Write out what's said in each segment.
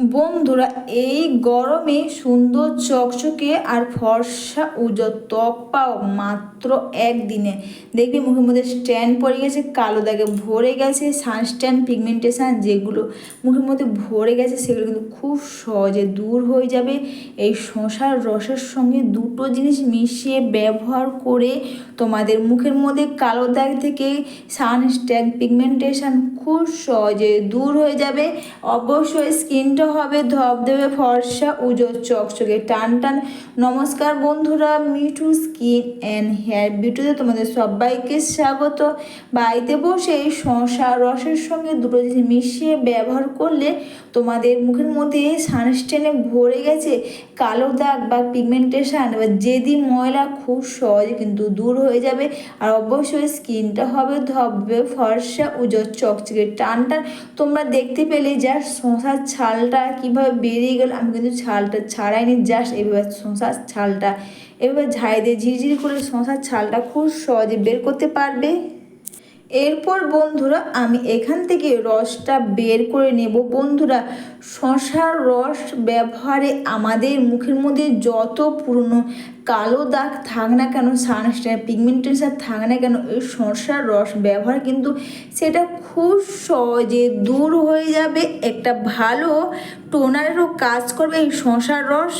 বন্ধুরা, এই গরমে সুন্দর চকচকে আর ফর্সা উজ্জ্বল ত্বক পাও মাত্র একদিনে। দেখবি মুখের মধ্যে স্ট্যান্ড পড়ে গেছে, কালো দাগে ভরে গেছে, সানস্ট্যান্ড পিগমেন্টেশান যেগুলো মুখের মধ্যে ভরে গেছে, সেগুলো কিন্তু খুব সহজে দূর হয়ে যাবে। এই শশার রসের সঙ্গে দুটো জিনিস মিশিয়ে ব্যবহার করে তোমাদের মুখের মধ্যে কালো দাগ থেকে সানস্ট্যান্ড পিগমেন্টেশান খুব সহজে দূর হয়ে যাবে। অবশ্যই স্কিনটা হবে ধবধবে ফর্সা উজ্জ্বল চকচকে টান টান। নমস্কার বন্ধুরা মিঠু স্কিন অ্যান্ড হেয়ার বিউটিতে তোমাদের সবাইকে স্বাগত। বাড়িতে বসে এই শশা রসের সঙ্গে দুটো জিনিস মিশিয়ে ব্যবহার করলে তোমাদের মুখের মধ্যে সানস্টেনে ভরে গেছে কালো দাগ বা পিগমেন্টেশন। বা যেদি ময়লা খুব সহজে কিন্তু দূর হয়ে যাবে আর অবশ্যই স্কিনটা হবে ধববে ফর্সা উজোর চকচকে টান টান। তোমরা দেখতে পেলে যা শশার ছালটা কীভাবে বেরিয়ে গেল, আমি কিন্তু ছালটা ছাড়াইনি জাস্ট এভাবে শশার ছালটা এভাবে ঝাড়ি দিয়ে ঝিরঝির করে শশার ছালটা খুব সহজে বের করতে পারবে। এরপর বন্ধুরা আমি এখান থেকে রসটা বের করে নেব। বন্ধুরা, শশার রস ব্যবহারে আমাদের মুখের মধ্যে যত পুরনো কালো দাগ থাক না কেন সানস্টার পিগমেন্টেশন থাক না কেন, এই শশার রস ব্যবহার কিন্তু সেটা খুব সহজে দূর হয়ে যাবে। একটা ভালো টোনারেরও কাজ করবে এই শশার রস।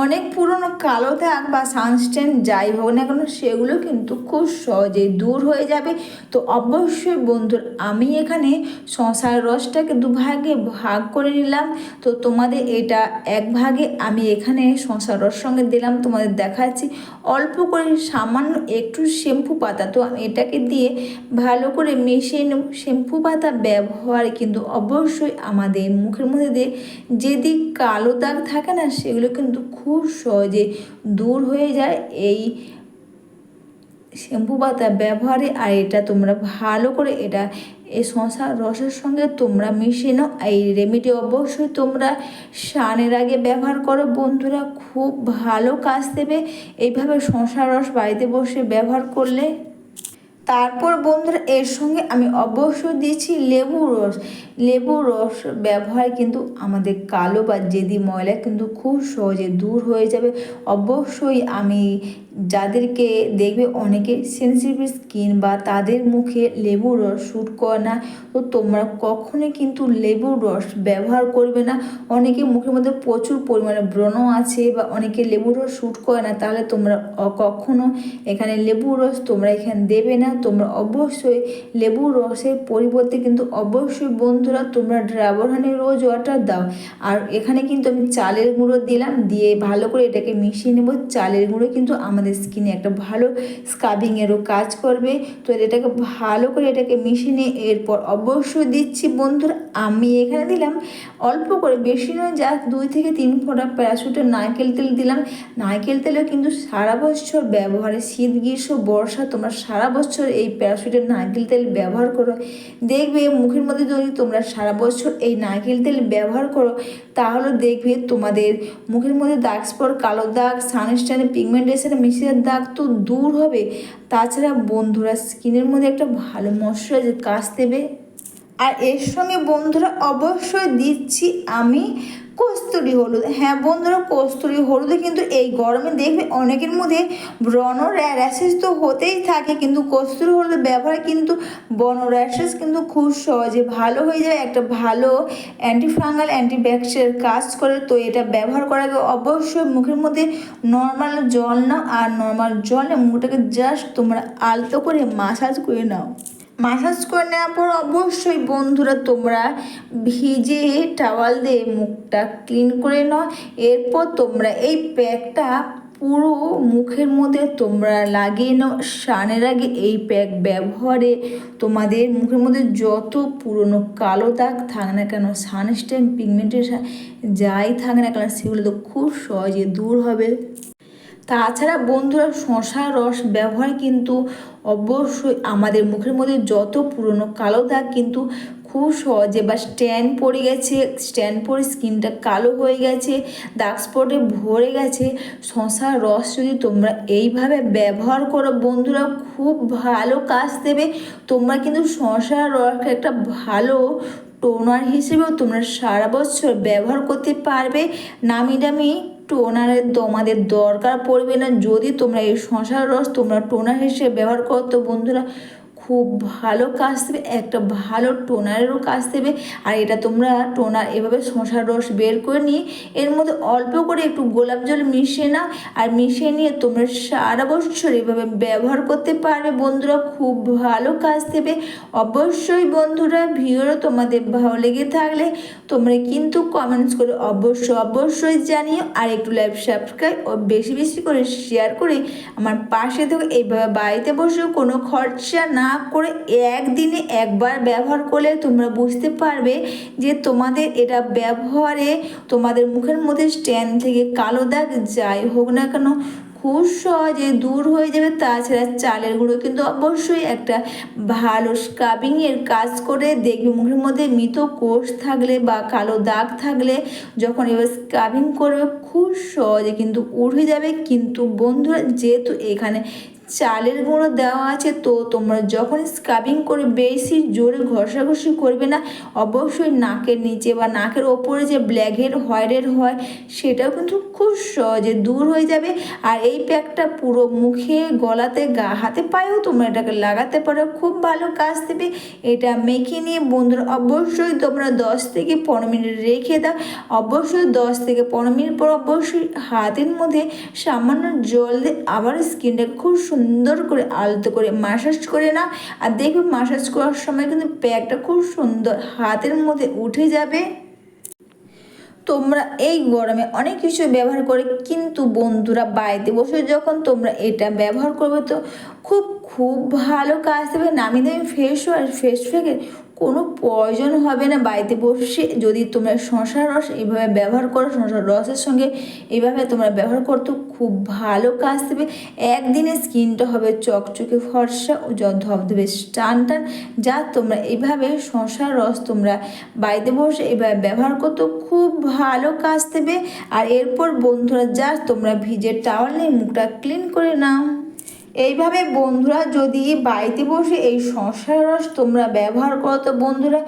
অনেক পুরনো কালো দাগ বা সানস্টেন যাই হোক না কেন, সেগুলো কিন্তু খুব সহজেই দূর হয়ে যাবে। তো অবশ্যই বন্ধুর, আমি এখানে শশার রসটাকে দুভাগে ভাগ করে নিলাম। তো তোমাদের এটা এক ভাগে আমি এখানে শশার রস সঙ্গে দিলাম, তোমাদের দেখাচ্ছি। অল্প করে সামান্য একটু শ্যাম্পু পাতা, তো আমি এটাকে দিয়ে ভালো করে মিশিয়ে নেব। শ্যাম্পু পাতা ব্যবহার কিন্তু অবশ্যই আমাদের মুখের মধ্যে দিয়ে যেদিক কালো দাগ থাকে না, সেগুলো কিন্তু খুব সহজে দূর হয়ে যায়। এই শ্যাম্পু পাতা ব্যবহারে আর এটা তোমরা ভালো করে এটা এই শশা রসের সঙ্গে তোমরা মিশে নাও। এই রেমেডি অবশ্যই তোমরা স্নানের আগে ব্যবহার করো। বন্ধুরা খুব ভালো কাজ দেবে। এইভাবে শশা রস বাড়িতে বসে ব্যবহার করলে তারপর বন্ধুরা, এর সঙ্গে আমি অবশ্যই দিয়েছি লেবু রস। লেবু রস ব্যবহার কিন্তু আমাদের কালো বা জেদি ময়লা কিন্তু খুব সহজে দূর হয়ে যাবে। অবশ্যই আমি যাদেরকে দেখবে, অনেকে সেন্সিটিভ স্কিন বা তাদের মুখে লেবু রস শ্যুট করে না। তো তোমরা কখনোই কিন্তু লেবুর রস ব্যবহার করবে না। অনেকে মুখের মধ্যে প্রচুর পরিমাণে ব্রণ আছে বা অনেকে লেবুর রস শ্যুট করে না। তাহলে তোমরা কখনো এখানে লেবুর রস তোমরা এখানে দেবে না। তোমরা অবশ্যই লেবুর রসের পরিবর্তে কিন্তু অবশ্যই বন্ধুরা তোমরা ড্রাবর হানি রোজ ওয়াটার দাও। আর এখানে কিন্তু আমি চালের গুঁড়ো দিলাম, দিয়ে ভালো করে এটাকে মিশিয়ে নেব। চালের গুঁড়ো কিন্তু আমাদের স্কিনে একটা ভালো স্কাবিংয়েরও কাজ করবে। তো এটাকে ভালো করে এটাকে মিশিয়ে নিয়ে এরপর অবশ্যই দিচ্ছি বন্ধুরা, আমি এখানে দিলাম অল্প করে, বেশি নয়, যা দুই থেকে তিন ফোঁটা প্যারাশুটের নারকেল তেল দিলাম। নারকেল তেলও কিন্তু সারা বছর ব্যবহারে, শীত, গ্রীষ্ম, বর্ষা তোমরা সারা বছর এই প্যারাশুটের নারকেল তেল ব্যবহার করো। দেখবে মুখের মধ্যে যদি তোমরা সারা বছর এই নারকেল তেল ব্যবহার করো, তাহলে দেখবে তোমাদের মুখের মধ্যে দাগ স্পট, কালো দাগ সানস্টাইনে পিগমেন্টেশনে মিশিয়ে দাগ তো দূর হবে। তাছাড়া বন্ধুরা, স্কিনের মধ্যে একটা ভালো ময়শ্চারাইজার কাজ দেবে। আর এর সঙ্গে বন্ধুরা, অবশ্যই দিচ্ছি আমি কস্তুরি হলুদ। হ্যাঁ বন্ধুরা, কস্তুরি হলুদে কিন্তু এই গরমে দেখবে অনেকের মধ্যে ব্রণ র্যাশেস তো হতেই থাকে, কিন্তু কস্তুরি হলুদ ব্যবহার কিন্তু বন র্যাশেস কিন্তু খুব সহজে ভালো হয়ে যায়। একটা ভালো অ্যান্টিফাঙ্গাল অ্যান্টিব্যাকটেরিয়ার কাজ করে, তো এটা ব্যবহার করার আগে অবশ্যই মুখের মধ্যে নর্মাল জল নাও আর নর্মাল জলে মুখটাকে জাস্ট তোমরা আলতো করে মাসাজ করে নাও। মাসাজ করে নেওয়ার পর অবশ্যই বন্ধুরা তোমরা ভিজে টাওয়াল দিয়ে মুখটা ক্লিন করে নাও। এরপর তোমরা এই প্যাকটা পুরো মুখের মধ্যে তোমরা লাগিয়ে নাও। স্নানের আগে এই প্যাক ব্যবহারে তোমাদের মুখের মধ্যে যত পুরনো কালো দাগ থাক না কেন সানস্টেন পিগমেন্টেশন যাই থাক না কেন, সেগুলো তো খুব সহজে দূর হবে। তাছাড়া বন্ধুরা শশা রস ব্যবহার কিন্তু অবশ্যই আমাদের মুখের মধ্যে যত পুরনো কালো দাগ কিন্তু খুব সহজে বা স্ট্যান্ড পড়ে গেছে, স্ট্যান্ড পরে স্কিনটা কালো হয়ে গেছে, দাগ স্পটে ভরে গেছে। শশার রস যদি তোমরা এইভাবে ব্যবহার করো, বন্ধুরা খুব ভালো কাজ দেবে। তোমরা কিন্তু শশার রস একটা ভালো টোনার হিসেবেও তোমরা সারা বছর ব্যবহার করতে পারবে। নামি দামি টোনারের তোমাদের দরকার পড়বে না। যদি তোমরা এই শশার রস তোমরা টোনার হিসেবে ব্যবহার করো, তো বন্ধুরা খুব ভালো কাজ দেবে, একটা ভালো টোনারেরও কাজ দেবে। আর এটা তোমরা টোনার এভাবে শশার রস বের করে নিয়ে, এর মধ্যে অল্প করে একটু গোলাপ জল মিশিয়ে নাও। আর মিশিয়ে নিয়ে তোমরা সারা বছর এভাবে ব্যবহার করতে পারবে। বন্ধুরা খুব ভালো কাজ দেবে। অবশ্যই বন্ধুরা, ভিডিওটা তোমাদের ভালো লেগে থাকলে তোমরা কিন্তু কমেন্টস করে অবশ্যই অবশ্যই জানিও। আর একটু লাইভ সাবস্ক্রাইব ও বেশি বেশি করে শেয়ার করে আমার পাশে থেকে। এইভাবে বাড়িতে বসেও কোনো খরচা না করে একদিনে একবার ব্যবহার করলে তোমরা বুঝতে পারবে যে তোমাদের এটা ব্যবহারে তোমাদের মুখের মধ্যে স্ট্যান্ড থেকে কালো দাগ যাই হোক না কেন খুব সহজে দূর হয়ে যাবে। তাছাড়া চালের গুঁড়ো কিন্তু অবশ্যই একটা ভালো স্ক্রাবিংয়ের কাজ করে দেখবে মুখের মধ্যে মৃত কোষ থাকলে বা কালো দাগ থাকলে যখন এবার স্ক্রাবিং করবে খুব সহজে কিন্তু উঠে যাবে। কিন্তু বন্ধুরা, যেহেতু এখানে চালের গুঁড়ো দেওয়া আছে, তো তোমরা যখন স্ক্রাবিং করে বেশি জোরে ঘষাঘষি করবে না, অবশ্যই নাকের নিচে বা নাকের ওপরে যে ব্ল্যাকহেড হোয়াইটের হয়, সেটাও কিন্তু খুব সহজে দূর হয়ে যাবে। আর এই প্যাকটা পুরো মুখে, গলাতে, গা, হাতে, পায়েও তোমরা এটাকে লাগাতে পারো। খুব ভালো কাজ দেবে। এটা মেখে নিয়ে বন্ধুরা অবশ্যই তোমরা দশ থেকে পনেরো মিনিট রেখে দাও। অবশ্যই দশ থেকে পনেরো মিনিট পর অবশ্যই হাতের মধ্যে সামান্য জল দিয়ে আবার স্কিনটাকে খুব সুন্দর করে আলতো করে মাসাজ করে নাও। আর দেখবে মাসাজ করার সময় কিন্তু প্যাকটা খুব সুন্দর হাতের মধ্যে উঠে যাবে। তোমরা এই গরমে অনেক কিছু ব্যবহার করে কিন্তু বন্ধুরা বাড়িতে বসে যখন তোমরা এটা ব্যবহার করবে তো খুব খুব ভালো কাজ দেবে। নামি দামি ফেস ওয়াশ ফেস প্যাকের কোনো প্রয়োজন হবে না বাড়িতে বসে। যদি তোমরা শশার রস এইভাবে ব্যবহার করো, শশার রসের সঙ্গে এইভাবে তোমরা ব্যবহার করতো খুব ভালো কাজ দেবে। একদিনে স্কিনটা হবে চকচকে ফর্সা ও ধবধবে টান টান। যা তোমরা এইভাবে শশার রস তোমরা বাড়িতে বসে এইভাবে ব্যবহার করতো খুব ভালো কাজ দেবে। আর এরপর বন্ধুরা, যা তোমরা ভিজে টাওয়াল নিয়ে মুখটা ক্লিন করে নাও। এইভাবে বন্ধুরা যদি বাড়িতে বসে এই সংসার রস তোমরা ব্যবহার করো তো বন্ধুরা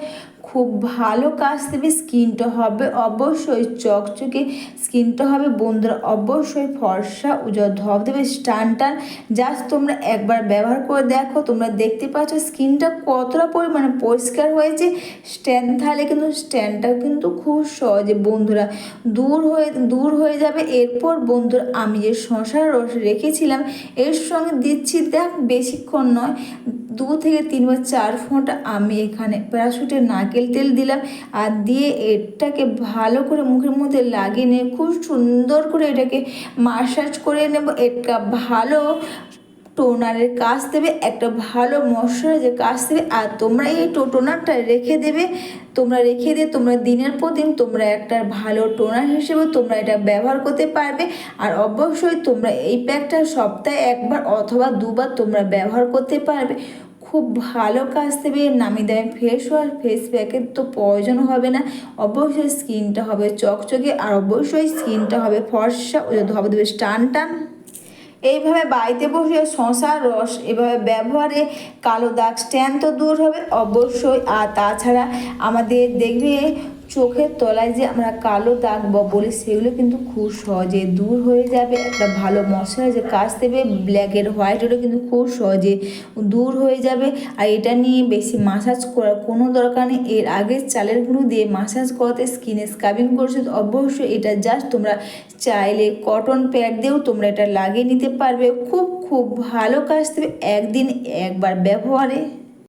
খুব ভালো কাজ দেবে স্কিনটা হবে অবশ্যই, চকচকে স্কিনটা হবে বন্ধুরা, অবশ্যই ফর্সা উজ্জ্বল ধপ দেবে, স্টান টান। জাস্ট তোমরা একবার ব্যবহার করে দেখো, তোমরা দেখতে পাচ্ছ স্কিনটা কতটা পরিমাণে পরিষ্কার হয়েছে। স্ট্যান্ড থাকলে কিন্তু স্ট্যান্ডটা কিন্তু খুব সহজে বন্ধুরা দূর হয়ে দূর হয়ে যাবে। এরপর বন্ধুরা আমি যে শশার রস রেখেছিলাম, এর সঙ্গে দিচ্ছি, দেখ বেশিক্ষণ নয় দু থেকে তিন বা চার ফোঁটা আমি এখানে প্যারাশুটের নারকেল তেল দিলাম আর দিয়ে এটাকে ভালো করে মুখের মধ্যে লাগিয়ে নিয়ে খুব সুন্দর করে এটাকে মাসাজ করে নেব। এটা ভালো টোনারের কাজ দেবে, একটা ভালো ময়শ্চারাইজার কাজ দেবে আর তোমরা এই টোনারটা রেখে দেবে। তোমরা রেখে দিয়ে তোমরা দিনের পর দিন তোমরা একটা ভালো টোনার হিসেবে তোমরা এটা ব্যবহার করতে পারবে। আর অবশ্যই তোমরা এই প্যাকটা সপ্তাহে একবার অথবা দুবার তোমরা ব্যবহার করতে পারবে। খুব ভালো কাজ দেবে, নামি দেয় ফেস ওয়াশ ফেস প্যাকের তো প্রয়োজন হবে না। অবশ্যই স্কিনটা হবে চকচকে আর অবশ্যই স্কিনটা হবে ফর্সা হবে দেবে টান টান। এইভাবে বাড়িতে বসে শশার রস এভাবে ব্যবহারে কালো দাগ স্ট্যান্ড তো দূর হবে অবশ্যই। আর তাছাড়া আমাদের দেখবে চোখের তলায় যে আমরা কালো দাগ বা বলি, সেগুলো কিন্তু খুব সহজে দূর হয়ে যাবে। একটা ভালো যে কাজ দেবে ব্ল্যাকের হোয়াইটেরও কিন্তু খুব সহজে দূর হয়ে যাবে। আর এটা নিয়ে বেশি মাসাজ করার কোনো দরকার নেই। এর আগে চালের গুঁড়ো দিয়ে মাসাজ করাতে স্কিনে স্কাবিং করছে অবশ্যই এটা জাস্ট তোমরা চাইলে কটন প্যাড দিয়েও তোমরা এটা লাগিয়ে নিতে পারবে। খুব খুব ভালো কাজ দেবে, একদিন একবার ব্যবহারে।